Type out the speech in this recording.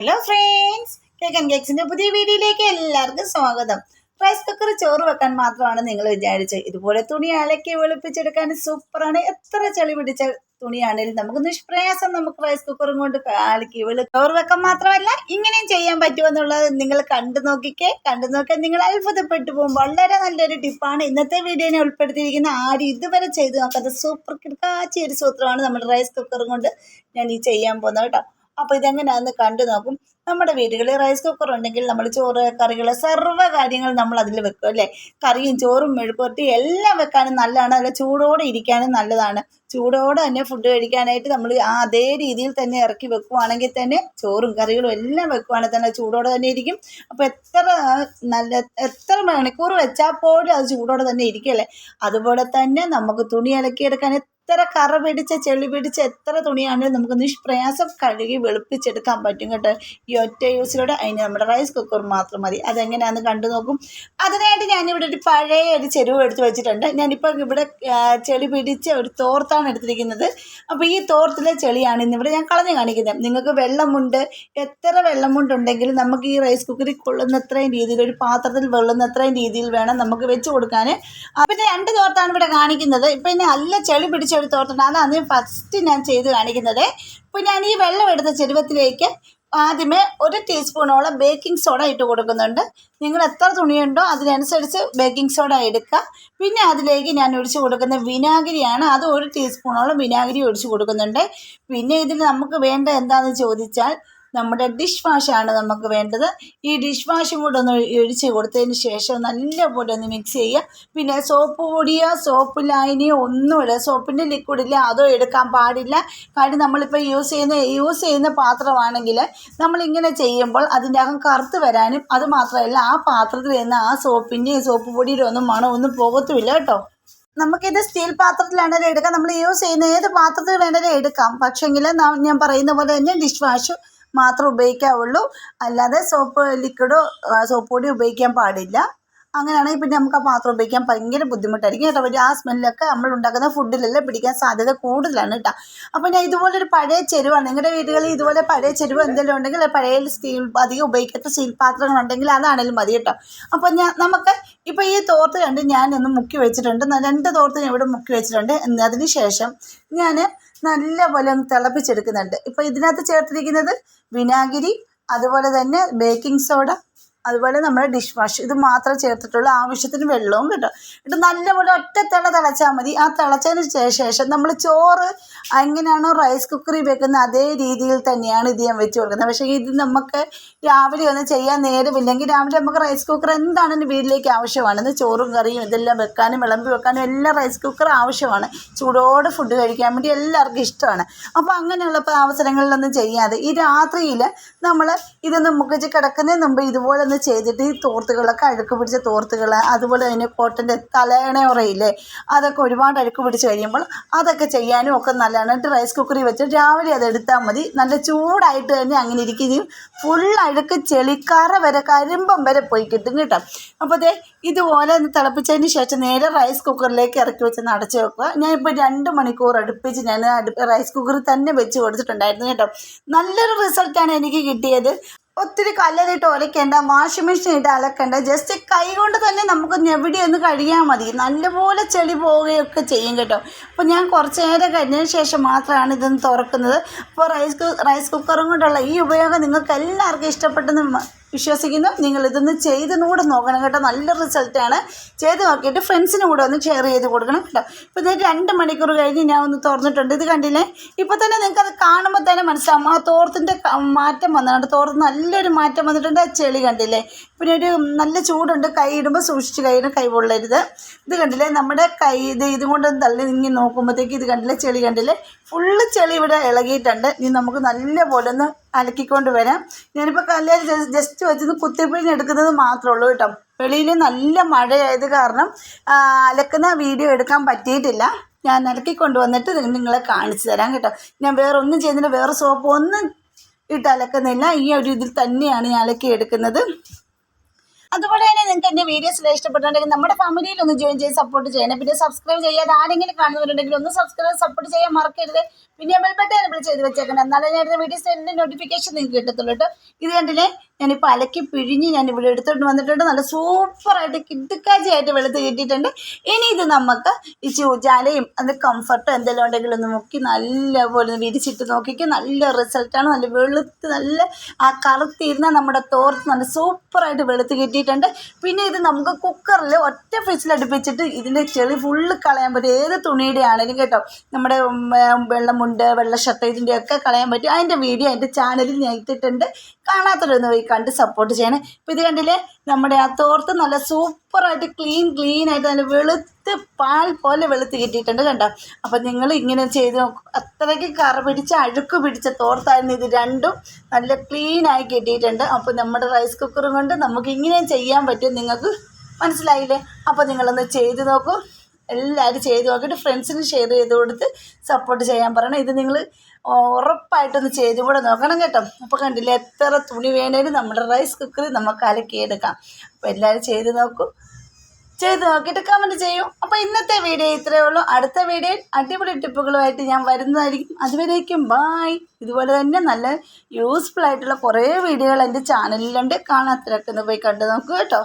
Hello friends cake and കേക്സിന്റെ പുതിയ വീഡിയോയിലേക്ക് എല്ലാവർക്കും സ്വാഗതം. റൈസ് കുക്കർ ചോറ് വെക്കാൻ മാത്രമാണ് നിങ്ങൾ വിചാരിച്ചത്. ഇതുപോലെ തുണി അലക്കി വെളുപ്പിച്ചെടുക്കാൻ സൂപ്പറാണ്. എത്ര ചെളി പിടിച്ച തുണിയാണെങ്കിലും നമുക്ക് നിഷ്പ്രയാസം നമുക്ക് റൈസ് കുക്കറും കൊണ്ട് അലക്കി വെളു ചോറ് വെക്കാൻ മാത്രമല്ല ഇങ്ങനെയും ചെയ്യാൻ പറ്റുമെന്നുള്ളത് നിങ്ങൾ കണ്ടു നോക്കിക്കേ. കണ്ടു നോക്കിയാൽ നിങ്ങൾ അത്ഭുതപ്പെട്ടു പോകും. വളരെ നല്ലൊരു ടിപ്പാണ് ഇന്നത്തെ വീഡിയോനെ ഉൾപ്പെടുത്തിയിരിക്കുന്ന ആരും ഇതുവരെ ചെയ്തു നോക്കാത്ത സൂപ്പർ കിടക്കാച്ച സൂത്രമാണ് നമ്മൾ റൈസ് കുക്കറും കൊണ്ട് ഞാൻ ഈ ചെയ്യാൻ പോകുന്നത് കേട്ടോ. അപ്പോൾ ഇതെങ്ങനെയാണെന്ന് കണ്ടു നോക്കും. നമ്മുടെ വീടുകളിൽ റൈസ് കുക്കർ ഉണ്ടെങ്കിൽ നമ്മൾ ചോറ് കറികൾ സർവ കാര്യങ്ങൾ നമ്മൾ അതിൽ വെക്കും അല്ലേ? കറിയും ചോറും മെഴുക്കുവരട്ടി എല്ലാം വെക്കാനും നല്ലതാണ്. അല്ല ചൂടോടെ ഇരിക്കാനും നല്ലതാണ്. ചൂടോടെ തന്നെ ഫുഡ് കഴിക്കാനായിട്ട് നമ്മൾ ആ അതേ രീതിയിൽ തന്നെ ഇറക്കി വെക്കുവാണെങ്കിൽ തന്നെ ചോറും കറികളും എല്ലാം വെക്കുവാണെങ്കിൽ തന്നെ ചൂടോടെ തന്നെ ഇരിക്കും. അപ്പോൾ എത്ര നല്ല എത്ര മണിക്കൂർ വെച്ചാൽ പോലും അത് ചൂടോടെ തന്നെ ഇരിക്കല്ലേ അതുപോലെ തന്നെ നമുക്ക് തുണി അലക്കിയെടുക്കാൻ എത്ര കറ പിടിച്ച ചെളി പിടിച്ച എത്ര തുണിയാണെങ്കിലും നമുക്ക് നിഷ്പ്രയാസം കഴുകി വെളുപ്പിച്ചെടുക്കാൻ പറ്റും കേട്ടോ. ഈ ഒറ്റ യൂസിലൂടെ അതിന് നമ്മുടെ റൈസ് കുക്കർ മാത്രം മതി. അതെങ്ങനെയാണെന്ന് കണ്ടു നോക്കും. അതിനായിട്ട് ഞാനിവിടെ ഒരു പഴയ ഒരു ചെരുവ് എടുത്ത് വെച്ചിട്ടുണ്ട്. ഞാനിപ്പോൾ ഇവിടെ ചെളി പിടിച്ച ഒരു തോർത്താണ് എടുത്തിരിക്കുന്നത്. അപ്പോൾ ഈ തോർത്തിലെ ചെളിയാണ് ഇന്നിവിടെ ഞാൻ കളഞ്ഞു കാണിക്കുന്നത്. നിങ്ങൾക്ക് വെള്ളമുണ്ട്. എത്ര വെള്ളമുണ്ടുണ്ടെങ്കിലും നമുക്ക് ഈ റൈസ് കുക്കറിൽ കൊള്ളുന്നത്രയും രീതിയിൽ ഒരു പാത്രത്തിൽ വെള്ളുന്നത്രയും രീതിയിൽ വേണം നമുക്ക് വെച്ച് കൊടുക്കാൻ. അപ്പം രണ്ട് തോർത്താണ് ഇവിടെ കാണിക്കുന്നത്. ഇപ്പം ഇനി നല്ല ചെളി പിടിച്ച ഒരു തോർത്തുണ്ട് അതാണ് ഫസ്റ്റ് ഞാൻ ചെയ്ത് കാണിക്കുന്നത് ഇപ്പോൾ ഞാൻ ഈ വെള്ളം എടുത്ത ചെരുവത്തിലേക്ക് ആദ്യമേ ഒരു ടീസ്പൂണോളം ബേക്കിംഗ് സോഡ ഇട്ട് കൊടുക്കുന്നുണ്ട്. നിങ്ങൾ എത്ര തുണിയുണ്ടോ അതിനനുസരിച്ച് ബേക്കിംഗ് സോഡ എടുക്കുക. പിന്നെ അതിലേക്ക് ഞാൻ ഒഴിച്ച് കൊടുക്കുന്ന വിനാഗിരിയാണ്. അത് ഒരു ടീസ്പൂണോളം വിനാഗിരി ഒഴിച്ച് കൊടുക്കുന്നുണ്ട്. പിന്നെ ഇതിൽ നമുക്ക് വേണ്ട എന്താണെന്ന് ചോദിച്ചാൽ നമ്മുടെ ഡിഷ് വാഷാണ് നമുക്ക് വേണ്ടത്. ഈ ഡിഷ് വാഷും കൂടെ ഒന്ന് ഒഴിച്ച് കൊടുത്തതിന് ശേഷം നല്ലപോലെ ഒന്ന് മിക്സ് ചെയ്യുക. പിന്നെ സോപ്പ് പൊടിയോ സോപ്പ് ലായനിയോ ഒന്നുമില്ല. സോപ്പിന്റെ ലിക്വിഡില്ല അതോ എടുക്കാൻ പാടില്ല. കാര്യം നമ്മളിപ്പോൾ യൂസ് ചെയ്യുന്ന യൂസ് ചെയ്യുന്ന പാത്രമാണെങ്കിൽ നമ്മളിങ്ങനെ ചെയ്യുമ്പോൾ അതിന്റെ അകം കറുത്ത് വരാനും അത് മാത്രമല്ല ആ പാത്രത്തിൽ നിന്ന് ആ സോപ്പിന്റെയും സോപ്പ് പൊടിയുടെ ഒന്നും മണം ഒന്നും പോകത്തുമില്ല കേട്ടോ. നമുക്കിത് സ്റ്റീൽ പാത്രത്തിലാണെങ്കിലും എടുക്കാം. നമ്മൾ യൂസ് ചെയ്യുന്ന ഏത് പാത്രത്തിൽ വേണമെങ്കിലും എടുക്കാം. പക്ഷേങ്കിൽ ഞാൻ പറയുന്ന പോലെ തന്നെ ഡിഷ് വാഷ് മാത്രം ഉപയോഗിക്കാവുള്ളൂ. അല്ലാതെ സോപ്പ് ലിക്വിഡോ സോപ്പ് പൊടി ഉപയോഗിക്കാൻ പാടില്ല. അങ്ങനെയാണെങ്കിൽ പിന്നെ നമുക്ക് ആ പാത്രം ഉപയോഗിക്കാൻ ഭയങ്കര ബുദ്ധിമുട്ടായിരിക്കും കേട്ടോ. പക്ഷേ ആ സ്മെല്ലൊക്കെ നമ്മൾ ഉണ്ടാക്കുന്ന ഫുഡിലെല്ലാം പിടിക്കാൻ സാധ്യത കൂടുതലാണ് കേട്ടോ. അപ്പോൾ ഞാൻ ഇതുപോലെ ഒരു പഴയ ചെരുവാണ്. നിങ്ങളുടെ വീടുകളിൽ ഇതുപോലെ പഴയ ചെരുവ് എന്തെങ്കിലും ഉണ്ടെങ്കിൽ പഴയ സ്റ്റീൽ അധികം ഉപയോഗിക്കാത്ത സ്റ്റീൽ പാത്രങ്ങളുണ്ടെങ്കിൽ അതാണെങ്കിലും മതി കേട്ടോ. അപ്പോൾ ഞാൻ നമുക്ക് ഇപ്പോൾ ഈ തോർത്ത് രണ്ട് ഞാൻ ഞാനൊന്ന് മുക്കി വെച്ചിട്ടുണ്ട്. രണ്ട് തോർത്ത് ഞാൻ ഇവിടെ മുക്കി വെച്ചിട്ടുണ്ട്. എന്നതിന് ശേഷം ഞാൻ നല്ലപോലെ ഒന്ന് തിളപ്പിച്ചെടുക്കുന്നുണ്ട്. ഇപ്പോൾ ഇതിനകത്ത് ചേർത്തിരിക്കുന്നത് വിനാഗിരി അതുപോലെ തന്നെ ബേക്കിംഗ് സോഡ അതുപോലെ നമ്മുടെ ഡിഷ് വാഷ് ഇത് മാത്രം ചേർത്തിട്ടുള്ള ആവശ്യത്തിന് വെള്ളവും കിട്ടും. ഇത് നല്ലപോലെ ഒറ്റ തിള തിളച്ചാൽ മതി. ആ തിളച്ചതിന് ശേഷം നമ്മൾ ചോറ് എങ്ങനെയാണോ റൈസ് കുക്കറിൽ വെക്കുന്ന അതേ രീതിയിൽ തന്നെയാണ് ഇത് ഞാൻ വെച്ച് കൊടുക്കുന്നത്. പക്ഷേ ഇത് നമുക്ക് രാവിലെ ഒന്നും ചെയ്യാൻ നേരമില്ലെങ്കിൽ രാവിലെ നമുക്ക് റൈസ് കുക്കർ എന്താണെങ്കിലും വീട്ടിലേക്ക് ആവശ്യമാണ്? ചോറും കറിയും ഇതെല്ലാം വെക്കാനും വിളമ്പി വെക്കാനും എല്ലാം റൈസ് കുക്കർ ആവശ്യമാണ്. ചൂടോടെ ഫുഡ് കഴിക്കാൻ വേണ്ടി എല്ലാവർക്കും ഇഷ്ടമാണ്. അപ്പോൾ അങ്ങനെയുള്ള അവസരങ്ങളിലൊന്നും ചെയ്യാതെ ഈ രാത്രിയിൽ നമ്മൾ ഇതൊന്ന് മുഖച്ച് കിടക്കുന്നതിന് മുമ്പ് ഇതുപോലെ ഒന്ന് ചെയ്തിട്ട് ഈ തോർത്തുകളൊക്കെ അഴുക്ക് പിടിച്ച തോർത്തുകൾ അതുപോലെ തന്നെ കോട്ടന്റെ തലേണയുറയില്ലേ അതൊക്കെ ഒരുപാട് അഴുക്ക് പിടിച്ച് കഴിയുമ്പോൾ അതൊക്കെ ചെയ്യാനും ഒക്കെ നല്ലതാണ്. എന്നിട്ട് റൈസ് കുക്കറിൽ വെച്ച് രാവിലെ അത് എടുത്താൽ മതി. നല്ല ചൂടായിട്ട് തന്നെ അങ്ങനെ ഇരിക്കുകയും ഫുൾ അഴുക്ക് ചെളിക്കാറ വരെ കരിമ്പം വരെ പോയി കിട്ടും കേട്ടോ. അപ്പോൾ ദേ ഇതുപോലെ ഒന്ന് തിളപ്പിച്ചതിന് ശേഷം നേരെ റൈസ് കുക്കറിലേക്ക് ഇറക്കി വെച്ച് അടച്ചു വെക്കുക. ഞാനിപ്പോൾ രണ്ട് മണിക്കൂർ അടുപ്പിച്ച് ഞാൻ റൈസ് കുക്കറിൽ തന്നെ വെച്ച് കൊടുത്തിട്ടുണ്ടായിരുന്നു കേട്ടോ. നല്ലൊരു റിസൾട്ടാണ് എനിക്ക് കിട്ടിയത്. ഒത്തിരി കല്ലലിട്ട് ഉരയ്ക്കേണ്ട വാഷിംഗ് മെഷീൻ ഇട്ട് അലക്കേണ്ട. ജസ്റ്റ് കൈ കൊണ്ട് തന്നെ നമുക്ക് ഞെവിടി ഒന്ന് കഴിയാൽ മതി. നല്ലപോലെ ചെളി പോവുകയൊക്കെ ചെയ്യും കേട്ടോ. അപ്പോൾ ഞാൻ കുറച്ച് നേരം കഴിഞ്ഞതിന് ശേഷം മാത്രമാണ് ഇതൊന്ന് തുറക്കുന്നത്. അപ്പോൾ റൈസ് റൈസ് കുക്കറും കൊണ്ടുള്ള ഈ ഉപയോഗം നിങ്ങൾക്ക് എല്ലാവർക്കും ഇഷ്ടപ്പെട്ടെന്ന് വിശ്വസിക്കുന്നു. നിങ്ങൾ ഇതൊന്ന് ചെയ്തും കൂടെ നോക്കണം കേട്ടോ. നല്ല റിസൾട്ടാണ് ചെയ്ത് നോക്കിയിട്ട് ഫ്രണ്ട്സിനും കൂടെ ഒന്ന് ഷെയർ ചെയ്ത് കൊടുക്കണം കേട്ടോ. ഇപ്പോൾ ഇത് രണ്ട് മണിക്കൂർ കഴിഞ്ഞ് ഞാൻ ഒന്ന് തുറന്നിട്ടുണ്ട്. ഇത് കണ്ടില്ലേ? ഇപ്പോൾ തന്നെ നിങ്ങൾക്ക് അത് കാണുമ്പോൾ തന്നെ മനസ്സിലാവും. ആ തോർത്തിന്റെ മാറ്റം വന്നിട്ടുണ്ട് തോർത്ത് നല്ലൊരു മാറ്റം വന്നിട്ടുണ്ട്. ആ ചെളി കണ്ടില്ലേ? പിന്നെ ഒരു നല്ല ചൂടുണ്ട്. കൈ ഇടുമ്പോൾ സൂക്ഷിച്ച് കൈയിടും കൈ പൊള്ളരുത്. ഇത് കണ്ടില്ലേ? നമ്മുടെ കൈ ഇത് ഇതും കൊണ്ട് തള്ളി ഇങ്ങനെ നോക്കുമ്പോഴത്തേക്ക് ഇത് കണ്ടില്ലേ? ചെളി കണ്ടില്ലേ? ഫുള്ള് ചെളി ഇവിടെ ഇളകിയിട്ടുണ്ട്. ഇനി നമുക്ക് നല്ലപോലെ ഒന്ന് അലക്കിക്കൊണ്ട് വരാം. ഞാനിപ്പോൾ കല്ലേൽ ജസ്റ്റ് വെച്ചത് കുത്തിപ്പിഴിഞ്ഞെടുക്കുന്നത് മാത്രമേ ഉള്ളൂ കേട്ടോ. വെളിയിൽ നല്ല മഴയായത് കാരണം അലക്കുന്ന വീഡിയോ എടുക്കാൻ പറ്റിയിട്ടില്ല. ഞാൻ അലക്കി കൊണ്ടുവന്നിട്ട് നിങ്ങളെ കാണിച്ചു തരാം കേട്ടോ. ഞാൻ വേറെ ഒന്നും ചെയ്യുന്നില്ല വേറെ സോപ്പ് ഒന്നും ഇട്ട് അലക്കുന്നില്ല. ഈ ഒരു ഇതിൽ തന്നെയാണ് ഞാൻ അലക്കി എടുക്കുന്നത്. അതുപോലെ തന്നെ നിങ്ങൾക്ക് എന്റെ വീഡിയോസിൽ ഇഷ്ടപ്പെട്ടുണ്ടെങ്കിൽ നമ്മുടെ ഫാമിലിയിൽ ഒന്ന് ജോയിൻ ചെയ്ത് സപ്പോർട്ട് ചെയ്യണം. പിന്നെ സബ്സ്ക്രൈബ് ചെയ്യാതെ ആരെങ്കിലും കാണുന്നവരുണ്ടെങ്കിൽ ഒന്ന് സബ്സ്ക്രൈബ് സപ്പോർട്ട് ചെയ്യാൻ മറക്കരുത്. പിന്നെ ബെൽബട്ടൻ എനബിൾ ചെയ്ത് വെച്ചേക്കണം. എന്നാലേ ഞാൻ വീഡിയോസ് എന്റെ നോട്ടിഫിക്കേഷൻ നിങ്ങൾക്ക് കിട്ടത്തുള്ളൂ കേട്ടോ. ഇത് കണ്ടില്ലേ? ഞാനിപ്പോൾ അലക്കി പിഴിഞ്ഞ് ഞാൻ ഇവിടെ എടുത്തോണ്ട് വന്നിട്ടുണ്ട്. നല്ല സൂപ്പറായിട്ട് കിട്ടുക്കാച്ചിയായിട്ട് വെളുത്ത് കിട്ടിയിട്ടുണ്ട്. ഇനി ഇത് നമുക്ക് ഈ ചൂജാലയും അത് കംഫർട്ടും എന്തെങ്കിലും ഉണ്ടെങ്കിലും ഒന്ന് മുക്കി നല്ലപോലെ വിരിച്ചിട്ട് നോക്കിക്ക്. നല്ല റിസൾട്ടാണ് നല്ല വെളുത്ത് നല്ല ആ കറുത്തിരുന്ന നമ്മുടെ തോർത്ത് നല്ല സൂപ്പറായിട്ട് വെളുത്ത് കിട്ടിയിട്ടുണ്ട്. പിന്നെ ഇത് നമുക്ക് കുക്കറിൽ ഒറ്റ ഫിസിലടുപ്പിച്ചിട്ട് ഇതിന്റെ ചെളി ഫുള്ള് കളയാൻ പറ്റും ഏത് തുണിയുടെ ആണെങ്കിലും കേട്ടോ. നമ്മുടെ ഉം, വെള്ളമുണ്ട് വെള്ള ഷർട്ട് ഇതിന്റെയൊക്കെ കളയാൻ പറ്റും. അതിന്റെ വീഡിയോ എന്റെ ചാനലിൽ ഞാൻ ഇട്ടിട്ടുണ്ട്. കാണാത്തവരൊന്ന് പോയി കണ്ട് സപ്പോർട്ട് ചെയ്യണേ. ഇപ്പോൾ ഇത് കണ്ടില്ലേ? നമ്മുടെ ആ തോർത്ത് നല്ല സൂപ്പറായിട്ട് ക്ലീൻ ക്ലീൻ ആയിട്ട് നല്ല വെളുത്ത് പാൽ പോലെ വെളുത്ത് കിട്ടിയിട്ടുണ്ട് കണ്ടോ? അപ്പം നിങ്ങൾ ഇങ്ങനെ ചെയ്ത് നോക്കും. അത്രയ്ക്ക് കറ പിടിച്ച് അഴുക്ക് പിടിച്ച തോർത്തായിരുന്നു ഇത് രണ്ടും. നല്ല ക്ലീനായി കിട്ടിയിട്ടുണ്ട്. അപ്പോൾ നമ്മുടെ റൈസ് കുക്കറും കൊണ്ട് നമുക്ക് ഇങ്ങനെ ചെയ്യാൻ പറ്റും നിങ്ങൾക്ക് മനസ്സിലായില്ലേ? അപ്പോൾ നിങ്ങളൊന്ന് ചെയ്ത് നോക്കൂ. എല്ലാവരും ചെയ്ത് നോക്കിയിട്ട് ഫ്രണ്ട്സിന് ഷെയർ ചെയ്ത് കൊടുത്ത് സപ്പോർട്ട് ചെയ്യാൻ പറയണം. ഇത് നിങ്ങൾ ഉറപ്പായിട്ടൊന്ന് ചെയ്ത് കൂടെ നോക്കണം കേട്ടോ. അപ്പോൾ കണ്ടില്ലേ എത്ര തുണി വേണേലും നമ്മുടെ റൈസ് കുക്കറിൽ നമുക്ക് അലക്കിയെടുക്കാം അപ്പോൾ എല്ലാവരും ചെയ്ത് നോക്കൂ. ചെയ്ത് നോക്കിയിട്ട് കമന്റ് ചെയ്യും. അപ്പോൾ ഇന്നത്തെ വീഡിയോ ഇത്രയേ ഉള്ളൂ. അടുത്ത വീഡിയോയിൽ അടിപൊളി ടിപ്പുകളുമായിട്ട് ഞാൻ വരുന്നതായിരിക്കും. അതുവരേക്കും ബായ് ഇതുപോലെ തന്നെ നല്ല യൂസ്ഫുൾ ആയിട്ടുള്ള കുറേ വീഡിയോകൾ എന്റെ ചാനലിലുണ്ട് കാണാത്തരൊക്കെ ഒന്ന് പോയി കണ്ടു നോക്കൂ കേട്ടോ.